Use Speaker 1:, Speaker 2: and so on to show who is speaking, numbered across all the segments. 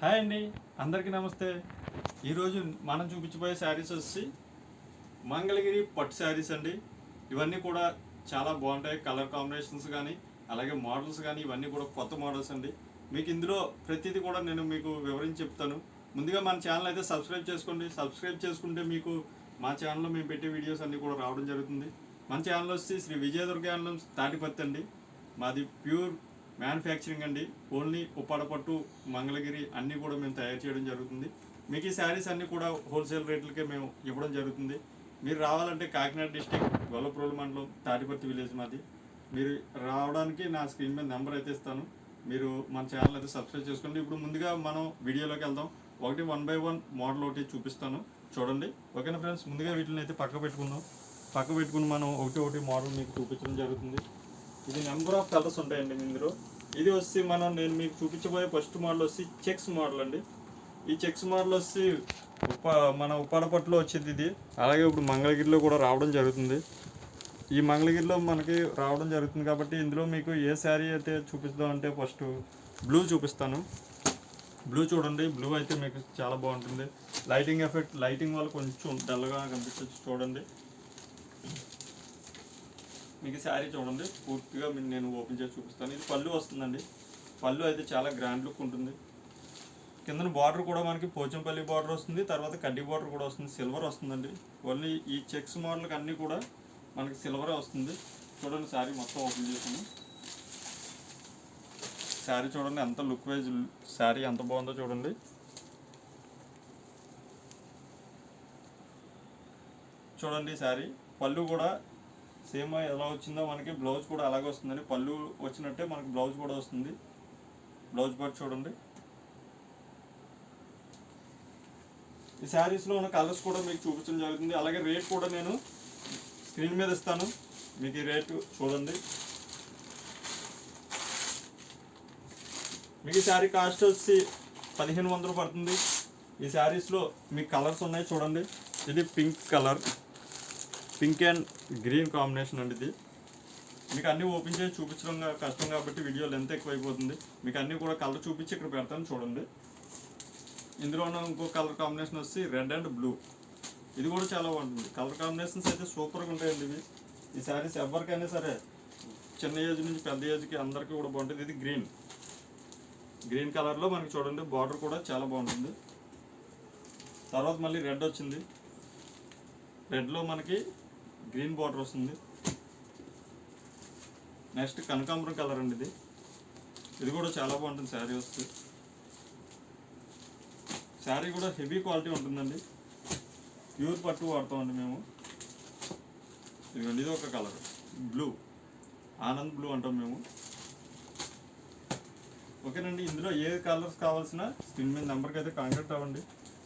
Speaker 1: Hi అండి అందరికీ నమస్తే. ఈరోజు మనం చూపించబోయే శారీస్ వచ్చి మంగళగిరి పట్టు శారీస్ అండి. ఇవన్నీ కూడా చాలా బాగుంటాయి కలర్ కాంబినేషన్స్ కానీ అలాగే మోడల్స్ కానీ ఇవన్నీ కూడా కొత్త మోడల్స్ అండి. మీకు ఇందులో ప్రతిదీ కూడా నేను మీకు వివరించి చెప్తాను. ముందుగా మన ఛానల్ అయితే సబ్స్క్రైబ్ చేసుకోండి. సబ్స్క్రైబ్ చేసుకుంటే మీకు మా ఛానల్లో మేము పెట్టే వీడియోస్ అన్నీ కూడా రావడం జరుగుతుంది. మన ఛానల్ వచ్చి శ్రీ విజయదుర్గ హ్యాండ్లూమ్ తాటిపత్తి అండి. మాది ప్యూర్ మ్యానుఫ్యాక్చరింగ్ అండి. ఓన్లీ ఉప్పాడపట్టు మంగళగిరి అన్నీ కూడా మేము తయారు చేయడం జరుగుతుంది. మీకు ఈ శారీస్ అన్నీ కూడా హోల్సేల్ రేట్లకే మేము ఇవ్వడం జరుగుతుంది. మీరు రావాలంటే కాకినాడ డిస్టిక్ గొల్లప్రోలు మండలం తాటిపర్తి విలేజ్ మాది. మీరు రావడానికి నా స్క్రీన్ మీద నెంబర్ అయితే ఇస్తాను. మీరు మన ఛానల్ అయితే సబ్స్క్రైబ్ చేసుకోండి. ఇప్పుడు ముందుగా మనం వీడియోలోకి వెళ్దాం. ఒకటి వన్ బై వన్ మోడల్ ఒకటి చూపిస్తాను. చూడండి. ఓకేనా ఫ్రెండ్స్? ముందుగా వీటిని అయితే పక్క పెట్టుకుందాం. పక్క పెట్టుకుని మనం ఒకటి ఒకటి మోడల్ మీకు చూపించడం జరుగుతుంది. ఇది నెంబర్ ఆఫ్ కలర్స్ ఉంటాయండి ఇందులో. ఇది వచ్చి మనం నేను మీకు చూపించబోయే ఫస్ట్ మోడల్ వచ్చి చెక్స్ మోడల్ అండి. ఈ చెక్స్ మోడల్ వచ్చి ఉప మన ఉప్పాడపట్టులో వచ్చింది ఇది. అలాగే ఇప్పుడు మంగళగిరిలో కూడా రావడం జరుగుతుంది. ఈ మంగళగిరిలో మనకి రావడం జరుగుతుంది కాబట్టి ఇందులో మీకు ఏ శారీ అయితే చూపిస్తాం అంటే ఫస్ట్ బ్లూ చూపిస్తాను. బ్లూ చూడండి బ్లూ అయితే మీకు చాలా బాగుంటుంది. లైటింగ్ ఎఫెక్ట్ లైటింగ్ వల్ల కొంచెం డల్గా కనిపించవచ్చు చూడండి. మీకు శారీ చూడండి పూర్తిగా నేను ఓపెన్ చేసి చూపిస్తాను. ఇది పళ్ళు వస్తుందండి. పళ్ళు అయితే చాలా గ్రాండ్ లుక్ ఉంటుంది. కింద బార్డర్ కూడా మనకి పోచంపల్లి బార్డర్ వస్తుంది తర్వాత కడ్డీ బార్డర్ కూడా వస్తుంది సిల్వర్ వస్తుందండి. ఓన్లీ ఈ చెక్స్ మోడల్కి అన్నీ కూడా మనకి సిల్వరే వస్తుంది. చూడండి శారీ మొత్తం ఓపెన్ చేసాను శారీ చూడండి ఎంత లుక్ వైజ్ శారీ ఎంత బాగుందో చూడండి. చూడండి శారీ. పళ్ళు కూడా సేమ్ ఎలా వచ్చిందో మనకి బ్లౌజ్ కూడా అలాగే వస్తుందండి. పళ్ళు వచ్చినట్టే మనకి బ్లౌజ్ కూడా వస్తుంది. బ్లౌజ్ పార్ట్ చూడండి. ఈ శారీస్లో ఉన్న కలర్స్ కూడా మీకు చూపించడం జరుగుతుంది. అలాగే రేట్ కూడా నేను స్క్రీన్ మీద ఇస్తాను. మీకు ఈ రేటు చూడండి. మీకు ఈ శారీ కాస్ట్ వచ్చి పదిహేను వందలు పడుతుంది. ఈ శారీస్లో మీకు కలర్స్ ఉన్నాయి చూడండి. ఇది pink colour. Pink and green combination అండి ఇది. మీకు అన్నీ ఓపెన్ చేసి చూపించడం కష్టం కాబట్టి వీడియో లెంత్ ఎక్కువైపోతుంది. మీకు అన్నీ కూడా కలర్ చూపించి ఇక్కడ పెడతాను చూడండి. ఇందులో ఉన్న ఇంకో కలర్ కాంబినేషన్ వచ్చి రెడ్ అండ్ బ్లూ. ఇది కూడా చాలా బాగుంటుంది. కలర్ కాంబినేషన్స్ అయితే సూపర్గా ఉంటాయండి ఇవి. ఈ శారీస్ ఎవరికైనా సరే చిన్న ఏజ్ నుంచి పెద్ద ఏజ్కి అందరికీ కూడా బాగుంటుంది. ఇది గ్రీన్. గ్రీన్ కలర్లో మనకి చూడండి బార్డర్ కూడా చాలా బాగుంటుంది. తర్వాత మళ్ళీ రెడ్ వచ్చింది. రెడ్లో మనకి గ్రీన్ బార్డర్ వస్తుంది. నెక్స్ట్ కనకాంబరం కలర్ అండి ఇది. ఇది కూడా చాలా బాగుంటుంది శారీ వస్తే. శారీ కూడా హెవీ క్వాలిటీ ఉంటుందండి. ప్యూర్ పట్టు వాడతామండి మేము. ఇదిగోండి ఇది ఒక కలర్. బ్లూ. ఆనంద్ బ్లూ అంటాం మేము. ఓకేనండి ఇందులో ఏ కలర్స్ కావాల్సిన స్క్రీన్ మీద నెంబర్కి అయితే కాంటాక్ట్ అవ్వండి.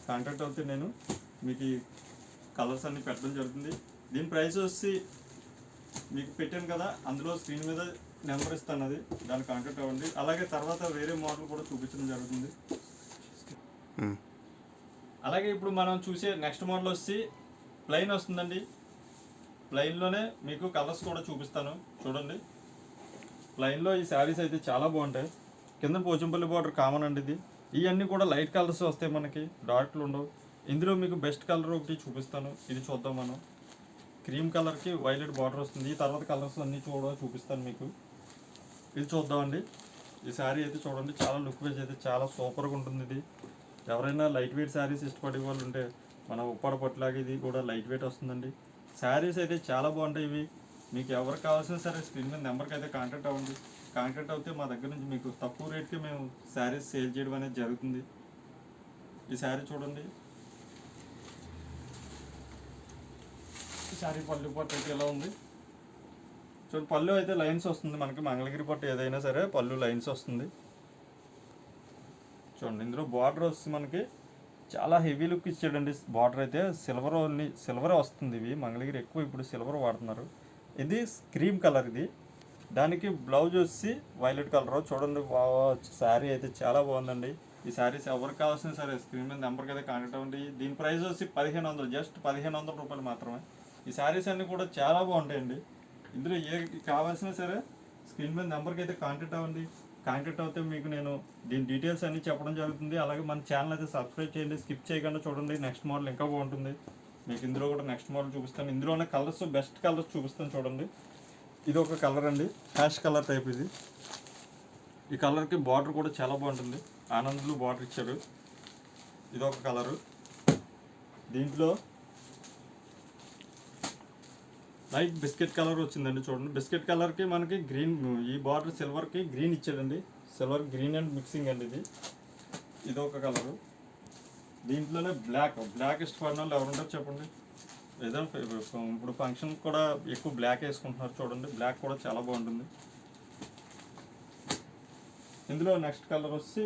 Speaker 1: కాంటాక్ట్ అవుతే నేను మీకు కలర్స్ అన్ని పెట్టడం జరుగుతుంది. దీని ప్రైస్ వచ్చి మీకు పెట్టాను కదా అందులో స్క్రీన్ మీద నెంబర్ ఇస్తాను అది దాన్ని కాంటాక్ట్ అవ్వండి. అలాగే తర్వాత వేరే మోడల్ కూడా చూపించడం జరుగుతుంది. అలాగే ఇప్పుడు మనం చూసే నెక్స్ట్ మోడల్ వచ్చి ప్లెయిన్ వస్తుందండి. ప్లెయిన్లోనే మీకు కలర్స్ కూడా చూపిస్తాను. చూడండి. ప్లెయిన్లో ఈ శారీస్ అయితే చాలా బాగుంటాయి. కింద పోచంపల్లి బార్డర్ కామన్ అండి ఇది. ఇవన్నీ కూడా లైట్ కలర్స్ వస్తాయి మనకి. డార్క్లు ఉండవు. ఇందులో మీకు బెస్ట్ కలర్ ఒకటి చూపిస్తాను. ఇది చూద్దాం మనం. క్రీమ్ కలర్కి వైలెట్ బార్డర్ వస్తుంది. ఈ తర్వాత కలర్స్ అన్నీ చూడ చూపిస్తాను మీకు. ఇది చూద్దామండి. ఈ శారీ అయితే చూడండి. చాలా లుక్ వైజ్ అయితే చాలా సూపర్గా ఉంటుంది ఇది. ఎవరైనా లైట్ వెయిట్ శారీస్ ఇష్టపడే వాళ్ళు ఉంటే మన ఉప్పాడ పట్టులాగా ఇది కూడా లైట్ వెయిట్ వస్తుందండి. శారీస్ అయితే చాలా బాగుంటాయి ఇవి. మీకు ఎవరు కావాల్సిన సరే స్క్రీన్ మీద నెంబర్కి అయితే కాంటాక్ట్ అవ్వండి. కాంటాక్ట్ అవుతే మా దగ్గర నుంచి మీకు తక్కువ రేట్కి మేము శారీస్ సేల్ చేయడం అనేది జరుగుతుంది. ఈ శారీ చూడండి. శారీ పళ్ళు పట్టు అయితే ఎలా ఉంది? చూడు పళ్ళు అయితే లైన్స్ వస్తుంది మనకి. మంగళగిరి పట్టు ఏదైనా సరే పళ్ళు లైన్స్ వస్తుంది. చూడండి ఇందులో బార్డర్ వస్తుంది మనకి. చాలా హెవీ లుక్ ఇచ్చాడండి బార్డర్ అయితే. సిల్వర్ ఓన్లీ సిల్వర్ వస్తుంది ఇవి. మంగళగిరి ఎక్కువ ఇప్పుడు సిల్వర్ వాడుతున్నారు. ఇది క్రీమ్ కలర్ ఇది. దానికి బ్లౌజ్ వచ్చి వైలెట్ కలర్. చూడండి శారీ అయితే చాలా బాగుందండి. ఈ శారీస్ ఎవరికి కావాల్సిన సరే స్క్రీన్ మీద నెంబర్కి అయితే కాంటాక్ట్ అవ్వండి. దీని ప్రైస్ వచ్చి పదిహేను వందలు జస్ట్ పదిహేను వందల రూపాయలు మాత్రమే. ఈ శారీస్ అన్నీ కూడా చాలా బాగుంటాయండి. ఇందులో ఏ కావాల్సినా సరే స్క్రీన్ మీద నెంబర్కి అయితే కాంటాక్ట్ అవ్వండి. కాంటాక్ట్ అవుతే మీకు నేను దీని డీటెయిల్స్ అన్నీ చెప్పడం జరుగుతుంది. అలాగే మన ఛానల్ అయితే సబ్స్క్రైబ్ చేయండి. స్కిప్ చేయకుండా చూడండి. నెక్స్ట్ మోడల్ ఇంకా బాగుంటుంది. మీకు ఇందులో కూడా నెక్స్ట్ మోడల్ చూపిస్తాను. ఉన్న కలర్స్ బెస్ట్ కలర్స్ చూపిస్తాను చూడండి. ఇది ఒక కలర్ అండి. హ్యాష్ కలర్ టైప్ ఇది. ఈ కలర్కి బార్డర్ కూడా చాలా బాగుంటుంది. ఆనంద్లు బార్డర్ ఇచ్చారు. ఇది ఒక కలరు దీంట్లో లైట్ బిస్కెట్ కలర్ వచ్చిందండి చూడండి. బిస్కెట్ కలర్కి మనకి గ్రీన్ ఈ బార్డర్ సిల్వర్కి గ్రీన్ ఇచ్చాడండి. సిల్వర్ గ్రీన్ అండ్ మిక్సింగ్ అండి ఇది. ఇది ఒక కలరు. దీంట్లోనే బ్లాక్ బ్లాక్ ఇష్టపడిన వాళ్ళు ఎవరుంటారు చెప్పండి. ఏదో ఇప్పుడు ఫంక్షన్ కూడా ఎక్కువ బ్లాక్ వేసుకుంటున్నారు చూడండి. బ్లాక్ కూడా చాలా బాగుంటుంది. ఇందులో నెక్స్ట్ కలర్ వచ్చి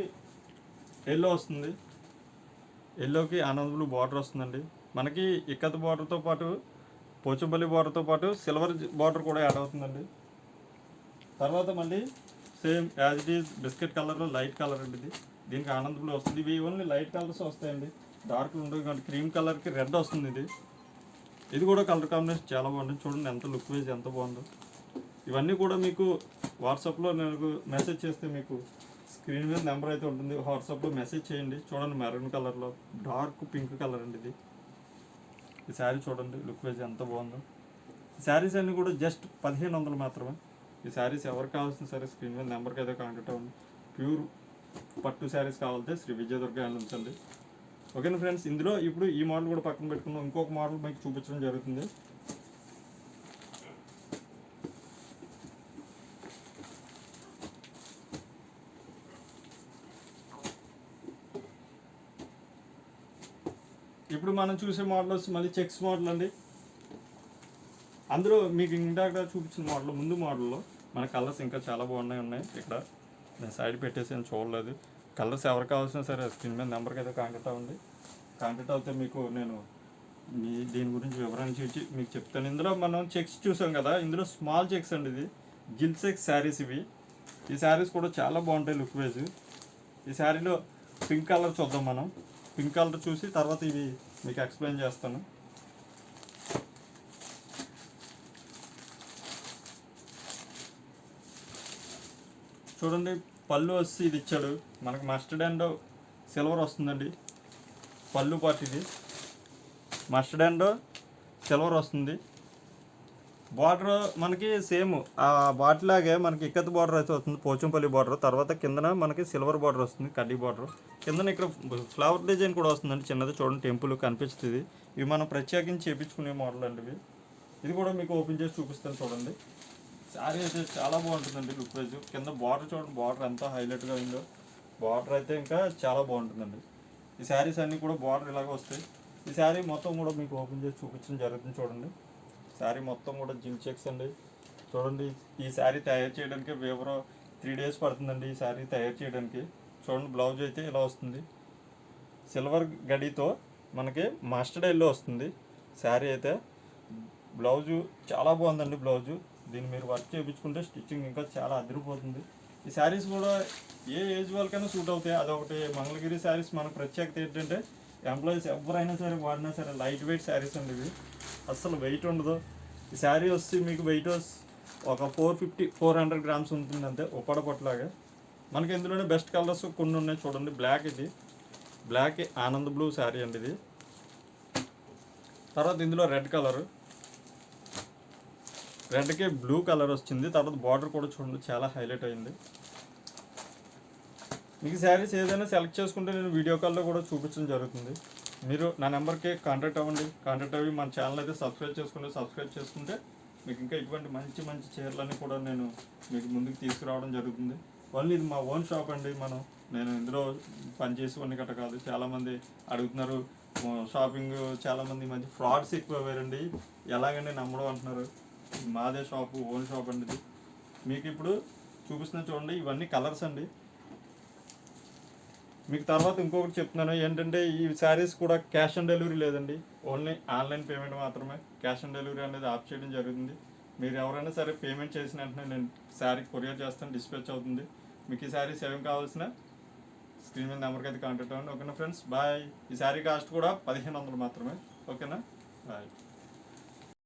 Speaker 1: ఎల్లో వస్తుంది. ఎల్లోకి ఆనంద్ బ్లూ బార్డర్ వస్తుందండి. మనకి ఇక్కత బార్డర్తో పాటు పోచంపల్లి బార్డర్తో పాటు సిల్వర్ బార్డర్ కూడా యాడ్ అవుతుందండి. తర్వాత మళ్ళీ same as it is biscuit కలర్లో లైట్ కలర్ అండి ఇది. దీనికి ఆనంద్ బ్లూ వస్తుంది. ఇవి ఓన్లీ లైట్ కలర్స్ వస్తాయండి. డార్క్ ఉండవు కానీ క్రీమ్ కలర్కి రెడ్ వస్తుంది ఇది. ఇది కూడా కలర్ కాంబినేషన్ చాలా బాగుంటుంది. చూడండి ఎంత లుక్ వైజ్ ఎంత బాగుందో. ఇవన్నీ కూడా మీకు వాట్సాప్లో నాకు మెసేజ్ చేస్తే మీకు స్క్రీన్ మీద నెంబర్ అయితే ఉంటుంది. వాట్సాప్లో మెసేజ్ చేయండి. చూడండి మెరూన్ కలర్లో డార్క్ పింక్ కలర్ అండి ఇది. ఈ శారీ చూడండి లుక్ వైజ్ ఎంత బాగుందో. ఈ శారీస్ అన్నీ కూడా జస్ట్ పదిహేను వందలు మాత్రమే. ఈ శారీస్ ఎవరికి కావాల్సిన సరే స్క్రీన్ మీద నెంబర్కి అయితే కాంటాక్ట్ అవ్వండి. ప్యూర్ పట్టు శారీస్ కావాలంటే శ్రీ విజయదుర్గ హ్యాండ్ ఉంచండి ఓకేనా ఫ్రెండ్స్ ఇందులో ఇప్పుడు ఈ మోడల్ కూడా పక్కన పెట్టుకున్నాం ఇంకొక మోడల్ మీకు చూపించడం జరుగుతుంది. ఇప్పుడు మనం చూసే మోడల్స్ మళ్ళీ చెక్స్ మోడల్ అండి. అందులో మీకు ఇందాక చూపించిన మోడల్ ముందు మోడల్లో మన కలర్స్ ఇంకా చాలా బాగున్నాయి ఉన్నాయి. ఇక్కడ నేను సైడ్ పెట్టేసి నేను చూడలేదు. కలర్స్ ఎవరు కావాల్సిన సరే స్క్రీన్ మీద నెంబర్కి అయితే కాంటాక్ట్ అవ్వండి. కాంటాక్ట్ అవుతే మీకు నేను మీ దీని గురించి వివరణ చూసి మీకు చెప్తాను. ఇందులో మనం చెక్స్ చూసాం కదా ఇందులో స్మాల్ చెక్స్ అండి ఇది. జిల్ చెక్స్ శారీస్ ఇవి. ఈ శారీస్ కూడా చాలా బాగుంటాయి లుక్ వైజ్. ఈ శారీలో పింక్ కలర్ చూద్దాం మనం. పింక్ కలర్ చూసి తర్వాత ఇవి మీకు ఎక్స్ప్లెయిన్ చేస్తాను. చూడండి పళ్ళు వచ్చి ఇది ఇచ్చాడు. మనకు మస్టర్డ్ అండ్ సిల్వర్ వస్తుందండి. పళ్ళు పాటు ఇది. మస్టర్డ్ అండ్ సిల్వర్ వస్తుంది. బార్డర్ మనకి సేమ్ ఆ బాటిల్ లాగే మనకి ఇక్కత్ బార్డర్ అయితే వస్తుంది పోచంపల్లి బార్డర్. తర్వాత కిందన మనకి సిల్వర్ బార్డర్ వస్తుంది కడ్డీ బార్డర్. కిందన ఇక్కడ ఫ్లవర్ డిజైన్ కూడా వస్తుందండి చిన్నది చూడండి టెంపుల్ కనిపిస్తుంది. ఇవి మనం ప్రత్యేకించి చేపించుకునే మోడల్ అండి ఇవి. ఇది కూడా మీకు ఓపెన్ చేసి చూపిస్తాను చూడండి. శారీ అయితే చాలా బాగుంటుందండి లుక్ వైజ్. కింద బార్డర్ చూడండి బార్డర్ ఎంత హైలైట్గా ఉందో. బార్డర్ అయితే ఇంకా చాలా బాగుంటుందండి. ఈ శారీస్ అన్నీ కూడా బార్డర్ ఇలాగ వస్తాయి. ఈ శారీ మొత్తం కూడా మీకు ఓపెన్ చేసి చూపించడం జరుగుతుంది చూడండి. శారీ మొత్తం కూడా జిమ్ చెక్స్ అండి. చూడండి ఈ శారీ తయారు చేయడానికి వివరో త్రీ డేస్ పడుతుందండి ఈ శారీ తయారు చేయడానికి. చూడండి బ్లౌజ్ అయితే ఇలా వస్తుంది. సిల్వర్ గడితో మనకి మస్టర్డ్ ఎల్లో వస్తుంది. శారీ అయితే బ్లౌజు చాలా బాగుందండి బ్లౌజు. దీన్ని మీరు వర్క్ చేయించుకుంటే స్టిచ్చింగ్ ఇంకా చాలా అదిరిపోతుంది. ఈ శారీస్ కూడా ఏ ఏజ్ వాళ్ళకైనా సూట్ అవుతాయి. అదొకటి మంగళగిరి శారీస్ మన ప్రత్యేకత ఏంటంటే ఎంప్లాయీస్ ఎవరైనా సరే వాడినా సరే లైట్ వెయిట్ శారీస్ అండి ఇవి అస్సలు వెయిట్ ఉండదు. ఈ శారీ వచ్చి మీకు వెయిట్ ఒక four fifty four hundred grams ఉంటుంది అంతే ఉప్పడ పట్లాగా మనకి ఇందులోనే బెస్ట్ కలర్స్ కొన్ని ఉన్నాయి చూడండి. బ్లాక్ ఇది. బ్లాక్ ఆనంద్ బ్లూ శారీ అండి ఇది. తర్వాత ఇందులో రెడ్ కలర్ రెడ్కి బ్లూ కలర్ వచ్చింది. తర్వాత బార్డర్ కూడా చూడండి చాలా హైలైట్ అయింది. మీకు శారీస్ ఏదైనా సెలెక్ట్ చేసుకుంటే నేను వీడియో కాల్లో కూడా చూపించడం జరుగుతుంది. మీరు నా నెంబర్కి కాంటాక్ట్ అవ్వండి. కాంటాక్ట్ అవ్వి మన ఛానల్ అయితే సబ్స్క్రైబ్ చేసుకుంటే సబ్స్క్రైబ్ చేసుకుంటే మీకు ఇంకా ఇటువంటి మంచి మంచి చీరలన్నీ కూడా నేను మీకు ముందుకు తీసుకురావడం జరుగుతుంది. ఓన్లీ ఇది మా ఓన్ షాప్ అండి. మనం నేను ఇందులో పనిచేసి గట్ట కాదు. చాలామంది అడుగుతున్నారు షాపింగ్ చాలామంది మంచి ఫ్రాడ్స్ ఎక్కువ అయ్యారండి ఎలాగండి నమ్మడం? అంటున్నారు. మాదే షాపు ఓన్ షాప్ అండి ఇది. మీకు ఇప్పుడు చూపిస్తున్న చూడండి ఇవన్నీ కలర్స్ అండి. మీకు తర్వాత ఇంకొకటి చెప్తున్నాను. ఏంటంటే ఈ శారీస్ కూడా క్యాష్ ఆన్ డెలివరీ లేదండి. ఓన్లీ ఆన్లైన్ పేమెంట్ మాత్రమే. క్యాష్ ఆన్ డెలివరీ అనేది ఆఫ్ చేయడం జరుగుతుంది. మీరు ఎవరైనా సరే పేమెంట్ చేసిన వెంటనే నేను శారీ కొరియర్ చేస్తాను డిస్పాచ్ అవుతుంది. మీకు ఈ శారీస్ ఏం కావాల్సిన స్క్రీన్ మీద నెంబర్కి అయితే కాంటాక్ట్ అవ్వండి. ఓకేనా ఫ్రెండ్స్? బాయ్. ఈ శారీ కాస్ట్ కూడా పదిహేను వందలు మాత్రమే. ఓకేనా? బాయ్.